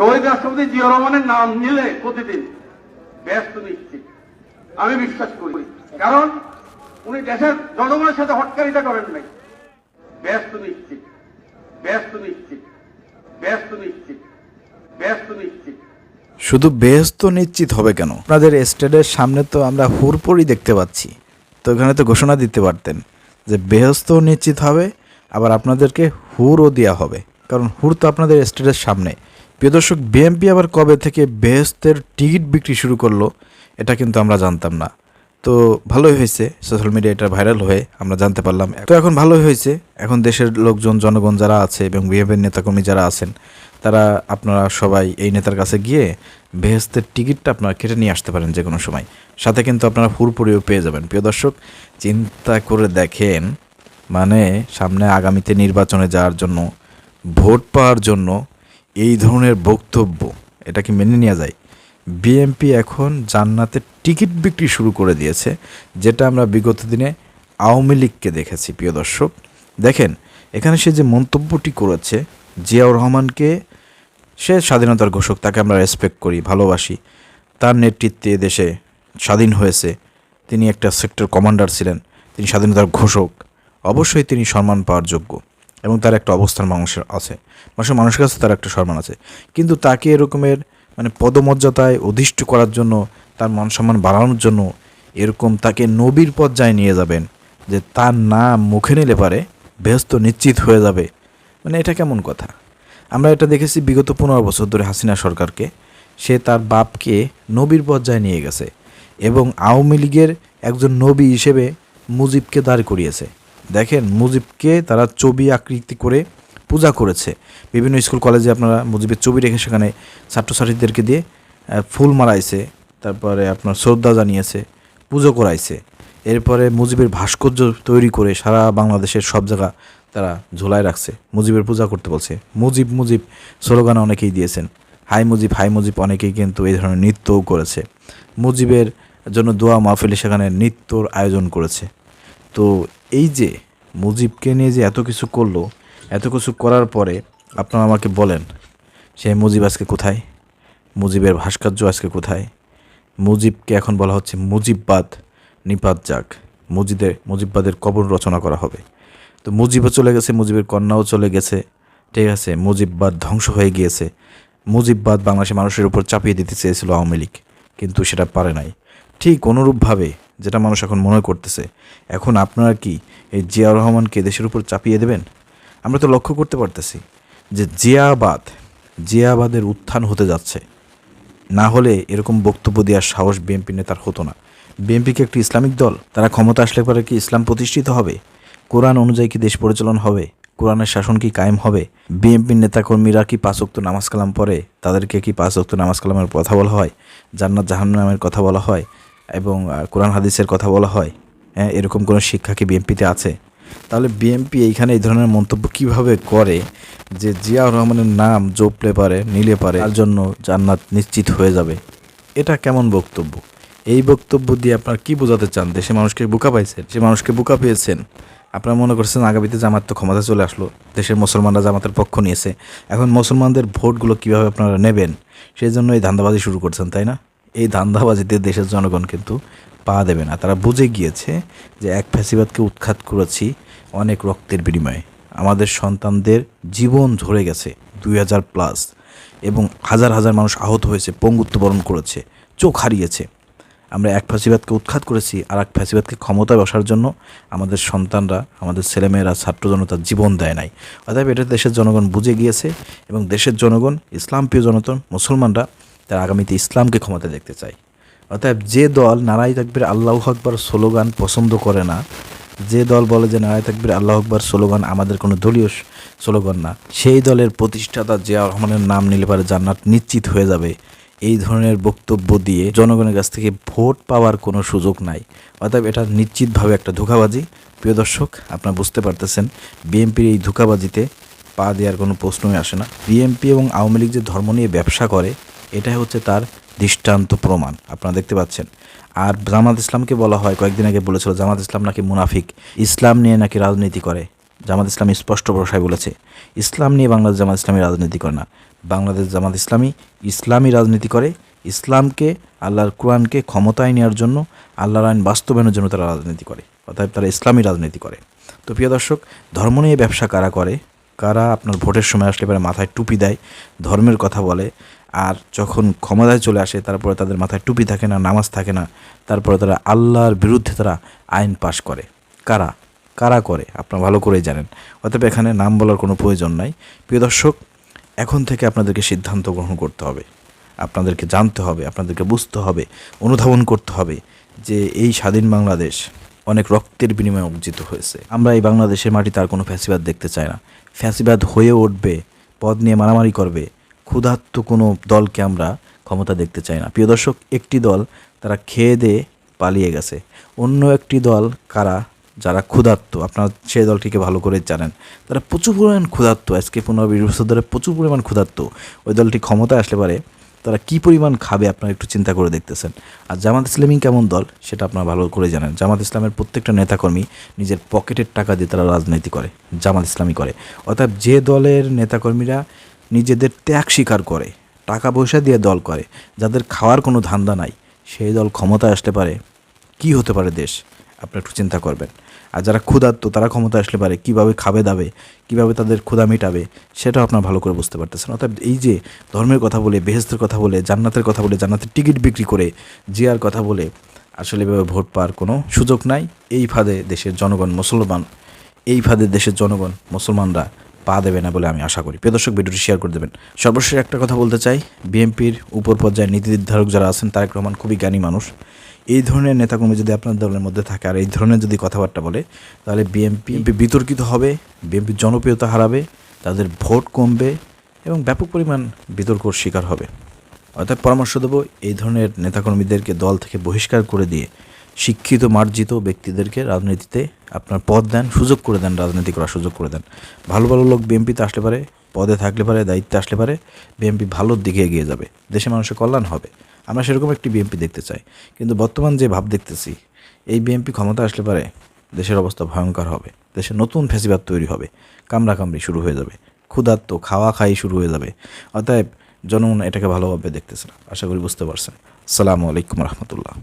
শহীদ রাষ্ট্রপতি জিয়া রহমানের নাম নিলে প্রতিদিন ব্যস্ত নিশ্চিত। আমি বিশ্বাস করি। কারণ উনি দেশের জনগণের সাথে হটকারিতা করেন নাই। ব্যস্ত নিশ্চিত। ব্যস্ত নিশ্চিত। ব্যস্ত নিশ্চিত। ব্যস্ত নিশ্চিত। শুধু বেহস্ত নিশ্চিত হবে কেন? আপনাদের স্টেডের সামনে তো আমরা হুরপড়ি দেখতে পাচ্ছি। তো এখানে তো ঘোষণা দিতে পারতেন যে বেহস্ত নিশ্চিত হবে, আবার আপনাদেরকে হুরও দেওয়া হবে। কারণ হুর তো আপনাদের স্টেডের সামনে। প্রিয় দর্শক বিএমপি আবার কবে থেকে বেহস্তের টিকিট বিক্রি শুরু করল, এটা কিন্তু আমরা জানতাম না। তো ভালোই হয়েছে সোশ্যাল মিডিয়া এটা ভাইরাল হয়ে আমরা জানতে পারলাম। তো এখন ভালোই হয়েছে, এখন দেশের লোকজন, জনগণ যারা আছে এবং বিএনপির নেতাকর্মী যারা আছেন, তারা আপনারা সবাই এই নেতার কাছে গিয়ে বেহেস্তের টিকিটটা আপনারা কেটে নিয়ে আসতে পারেন যে কোনো সময়। সাথে কিন্তু আপনারা হুরপুরিও পেয়ে যাবেন। প্রিয় দর্শক, চিন্তা করে দেখেন মানে সামনে আগামীতে নির্বাচনে যাওয়ার জন্য, ভোট পাওয়ার জন্য এই ধরনের বক্তব্য এটা কি মেনে নেওয়া যায়। বিএমপি এখন জান্নাতের টিকিট বিক্রি শুরু করে দিয়েছে, যেটা আমরা বিগত দিনে আওয়ামী লীগকে দেখেছি, প্রিয় দর্শক। দেখেন, এখানে সে যে মন্তব্যটি করেছে, জিয়াউর রহমানকে, সে স্বাধীনতার ঘোষক, তাকে আমরা রেসপেক্ট করি, ভালোবাসি। তার নেতৃত্বে দেশে স্বাধীন হয়েছে। তিনি একটা সেক্টর কমান্ডার ছিলেন, তিনি স্বাধীনতার ঘোষক। অবশ্যই তিনি সম্মান পাওয়ার যোগ্য। এবং তার একটা অবস্থান মানুষের আছে। মানুষের মানুষের কাছে তার একটা সম্মান আছে। কিন্তু তাকে এরকমের মানে পদমর্যাদায় অধিষ্ঠ করার জন্য, তার মান সম্মান বাড়ানোর জন্য এরকম তাকে নবীর পর্যায়ে নিয়ে যাবেন যে তার নাম মুখে নিলে পারে, ব্যস্ত নিশ্চিত হয়ে যাবে। মানে এটা কেমন কথা? আমরা এটা দেখেছি বিগত পনেরো বছর ধরে হাসিনা সরকারকে। সে তার বাপকে নবীর পর্যায়ে নিয়ে গেছে এবং আওয়ামী লীগের একজন নবী হিসেবে মুজিবকে দাঁড় করিয়েছে। দেখেন মুজিবকে তারা ছবি আকৃতি করে পূজা করেছে। বিভিন্ন স্কুল, কলেজে আপনারা মুজিবের ছবি রেখে সেখানে ছাত্রছাত্রীদেরকে দিয়ে ফুল মারাইছে তারপরে আপনার শ্রদ্ধা জানিয়েছে, পুজো করাইছে। এরপরে মুজিবের ভাস্কর্য তৈরি করে সারা বাংলাদেশের সব জায়গা তারা ঝোলায় রাখছে। মুজিবের পূজা করতে বলছে, মুজিব মুজিব, স্লোগান অনেকেই দিয়েছেন। হাই মুজিব হাই মুজিব, অনেকেই কিন্তু এই ধরনের নৃত্যও করেছে। মুজিবের জন্য দোয়া মাহফিলে সেখানে নৃত্যর আয়োজন করেছে। তো এই যে মুজিবকে নিয়ে যে এত কিছু করল, এত কিছু করার পরে আপনারা আমাকে বলেন সেই মুজিব আজকে কোথায়? মুজিবের ভাস্কর্য আজকে কোথায়? মুজিবকে এখন বলা হচ্ছে মুজিববাদ, নিপাত যাক, মুজিদের মুজিববাদের কবর রচনা করা হবে। তো মুজিবও চলে গেছে, মুজিবের কন্যাও চলে গেছে, ঠিক আছে? মুজিববাদ ধ্বংস হয়ে গিয়েছে। মুজিববাদ বাংলাদেশের মানুষের উপর চাপিয়ে দিতে চেয়েছিল আওয়ামী লীগ, কিন্তু সেটা পারে নাই। ঠিক অনুরূপভাবে যেটা মানুষ এখন মনে করতেছে। এখন আপনারা কি এই জিয়াউর রহমানকে দেশের উপর চাপিয়ে দেবেন? আমরা তো লক্ষ্য করতে পারতেছি যে জিয়াবাদ, জিয়াবাদের উত্থান হতে যাচ্ছে। না হলে এরকম বক্তব্য দেওয়ার সাহস বিএনপি নেতার হতো না। বিএনপি কি একটি ইসলামিক দল? তারা ক্ষমতা আসলে পরে কি ইসলাম প্রতিষ্ঠিত হবে? কোরআন অনুযায়ী কি দেশ পরিচালন হবে? কোরআনের শাসন কি কায়েম হবে? বিএনপির নেতাকর্মীরা কি পাঁচ ওয়াক্ত নামাজ কালাম পড়ে? তাদেরকে কি পাঁচ ওয়াক্ত নামাজ কালামের কথা বলা হয়? জান্নাত জাহান্নামের কথা বলা হয়? এবং কোরআন হাদিসের কথা বলা হয় হ্যাঁ এরকম কোনো শিক্ষা কি বিএনপিতে আছে? তাহলে বিএনপি এইখানে এই ধরনের মন্তব্য কীভাবে করে যে জিয়াউর রহমানের নাম জপলে পারে, নিলে পারে, তার জন্য জান্নাত নিশ্চিত হয়ে যাবে? এটা কেমন বক্তব্য? এই বক্তব্য দিয়ে আপনারা কি বোঝাতে চান? দেশে মানুষকে বোকা পাইছেন? সে মানুষকে বোকা পেয়েছেন? আপনারা মনে করছেন আগামীতে জামাত তো ক্ষমতা চলে আসলো, দেশের মুসলমানরা জামাতের পক্ষ নিয়েছে। এখন মুসলমানদের ভোটগুলো কীভাবে আপনারা নেবেন? সেই জন্য এই ধান্দাবাজি শুরু করছেন, তাই না? এই ধান্দাবাজিতে দেশের জনগণ কিন্তু পা দেবে না। তারা বুঝে গিয়েছে যে এক ফ্যাসিবাদকে উৎখাত করেছি অনেক রক্তের বিনিময়ে। আমাদের সন্তানদের জীবন ঝরে গেছে দুই হাজার প্লাস এবং হাজার হাজার মানুষ আহত হয়েছে, পঙ্গুত্ব বরণ করেছে, চোখ হারিয়েছে। আমরা এক ফ্যাসিবাদকে উৎখাত করেছি আর এক ফ্যাসিবাদকে ক্ষমতায় বসার জন্য আমাদের সন্তানরা, আমাদের ছেলেমেয়েরা, ছাত্র জনতা জীবন দেয় নাই। অতএব এটা দেশের জনগণ বুঝে গিয়েছে এবং দেশের জনগণ ইসলাম প্রিয় জনতা, মুসলমানরা তারা আগামীতে ইসলামকে ক্ষমতা দেখতে চায় অতএব যে দল নারাই তাকবির, আল্লাহ আকবর স্লোগান পছন্দ করে না, যে দল বলে যে নারায় তাকবির, আল্লাহ আকবর স্লোগান আমাদের কোনো দলীয় স্লোগান না, সেই দলের প্রতিষ্ঠাতা জিয়া রহমানের নাম নিলে পারে জান্নাত নিশ্চিত হয়ে যাবে। এই ধরনের বক্তব্য দিয়ে জনগণের কাছ থেকে ভোট পাওয়ার কোনো সুযোগ নাই। অর্থাৎ এটা নিশ্চিতভাবে একটা ধোঁকাবাজি। প্রিয় দর্শক, আপনারা বুঝতে পারতেছেন, বিএনপির এই ধোঁকাবাজিতে পা দেওয়ার কোনো প্রশ্নই আসে না। বিএনপি এবং আওয়ামী লীগ যে ধর্ম নিয়ে ব্যবসা করে এটাই হচ্ছে তার দৃষ্টান্ত প্রমাণ। আপনারা দেখতে পাচ্ছেন। আর জামাত ইসলামকে বলা হয়, কয়েকদিন আগে বলেছিল, জামাত ইসলাম নাকি মুনাফিক? ইসলাম নিয়ে নাকি রাজনীতি করে? জামাত ইসলামী স্পষ্ট ভাষায় বলেছে, ইসলাম নিয়ে বাংলাদেশ জামাত ইসলামী রাজনীতি করে না। বাংলাদেশ জামাত ইসলামী ইসলামী রাজনীতি করে। ইসলামকে, আল্লাহর কোরআনকে ক্ষমতায় নেওয়ার জন্য, আল্লাহর আইন বাস্তবায়নের জন্য তারা রাজনীতি করে। অর্থাৎ তারা ইসলামী রাজনীতি করে। তো প্রিয় দর্শক, ধর্ম নিয়ে ব্যবসা কারা করে? কারা আপনার ভোটের সময় আসলে পরে মাথায় টুপি দেয়? ধর্মের কথা বলে। আর যখন ক্ষমতায় চলে আসে, তারপরে তাদের মাথায় টুপি থাকে না, নামাজ থাকে না, তারপরে তারা আল্লাহর বিরুদ্ধে তারা আইন পাশ করে। কারা? কারা করে? আপনারা ভালো করেই জানেন। অতএব এখানে নাম বলার কোনো প্রয়োজন নাই। প্রিয় দর্শক, এখন থেকে আপনাদেরকে সিদ্ধান্ত গ্রহণ করতে হবে। আপনাদেরকে জানতে হবে, আপনাদেরকে বুঝতে হবে, অনুধাবন করতে হবে যে এই স্বাধীন বাংলাদেশ অনেক রক্তের বিনিময়ে অর্জিত হয়েছে। আমরা এই বাংলাদেশের মাটিতে আর কোনো ফ্যাসিবাদ দেখতে চাই না। ফ্যাসিবাদ হয়ে উঠবে পদ নিয়ে মারামারি করবে ক্ষুধার্ত কোনো দলকে আমরা ক্ষমতা দেখতে চাই না। প্রিয় দর্শক, একটি দল তারা খেয়ে দিয়ে পালিয়ে গেছে। অন্য একটি দল কারা? যারা ক্ষুধার্ত, আপনারা সেই দলটিকে ভালো করে জানেন। তারা প্রচুর পরিমাণ ক্ষুধার্ত, আজকে পনেরো বিশ বছর ধরে প্রচুর পরিমাণ ক্ষুধার্ত। ওই দলটি ক্ষমতায় আসলে পারে, তারা কি পরিমাণ খাবে আপনারা একটু চিন্তা করে দেখতেছেন। আর জামাত ইসলামী কেমন দল, সেটা আপনারা ভালো করে জানেন। জামাত ইসলামের প্রত্যেকটা নেতাকর্মী নিজের পকেটের টাকা দিয়ে তারা রাজনীতি করে, জামাত ইসলামী করে। অর্থাৎ যে দলের নেতাকর্মীরা নিজেদের ত্যাগ স্বীকার করে, টাকা পয়সা দিয়ে দল করে, যাদের খাওয়ার কোনো ধান্দা নাই, সেই দল ক্ষমতায় আসতে পারে, কি হতে পারে দেশ? আপনি একটু চিন্তা করবেন। আর যারা ক্ষুধার্ত, তারা ক্ষমতা আসলে পারে, কীভাবে খাবে দাবে, কীভাবে তাদের ক্ষুধা মেটাবে, সেটাও আপনার ভালো করে বুঝতে পারতেছেন। অর্থাৎ এই যে ধর্মের কথা বলে, বেহেস্তের কথা বলে, জান্নাতের কথা বলে জান্নাতের টিকিট বিক্রি করে, জিয়ার কথা বলে, আসলে এভাবে ভোট পাওয়ার কোনো সুযোগ নাই। এই ফাঁদে দেশের জনগণ, মুসলমান, এই ফাঁদে দেশের জনগণ, মুসলমানরা পা দেবে না বলে আমি আশা করি। প্রিয় দর্শক, ভিডিওটি শেয়ার করে দেবেন। সর্বশেষ একটা কথা বলতে চাই। বিএনপির উপর পর্যায়ে নীতি নির্ধারক যারা আছেন, তারেক রহমান খুবই জ্ঞানী মানুষ। এই ধরনের নেতাকর্মী যদি আপনার দলের মধ্যে থাকে আর এই ধরনের যদি কথাবার্তা বলে, তাহলে বিএনপি বিতর্কিত হবে বিএনপির জনপ্রিয়তা হারাবে, তাদের ভোট কমবে এবং ব্যাপক পরিমাণ বিতর্কর শিকার হবে। অর্থাৎ পরামর্শ দেবো, এই ধরনের নেতাকর্মীদেরকে দল থেকে বহিষ্কার করে দিয়ে শিক্ষিত, মার্জিত ব্যক্তিদেরকে রাজনীতিতে আপনার পদ দেন, সুযোগ করে দেন, রাজনীতি করার সুযোগ করে দেন। ভালো ভালো লোক বিএনপিতে আসলে পারে, পদে থাকলে পারে, দায়িত্বে আসলে পারে, বিএনপি ভালোর দিকে এগিয়ে যাবে। দেশে মানুষের কল্যাণ হবে। আমরা সেরকম একটি বিএনপি দেখতে চাই। কিন্তু বর্তমান যে ভাব দেখতেছি, এই বিএনপি ক্ষমতা আসলে পারে, দেশের অবস্থা ভয়ঙ্কর হবে। দেশে নতুন ফেসিবাদ তৈরি হবে। কামড়াকামড়ি শুরু হয়ে যাবে। ক্ষুধার্ত, খাওয়া খাই শুরু হয়ে যাবে। অতএব জনগণ এটাকে ভালোভাবে দেখতেছে না। আশা করি বুঝতে পারছেন। আসসালামু আলাইকুম রহমতুল্লাহ।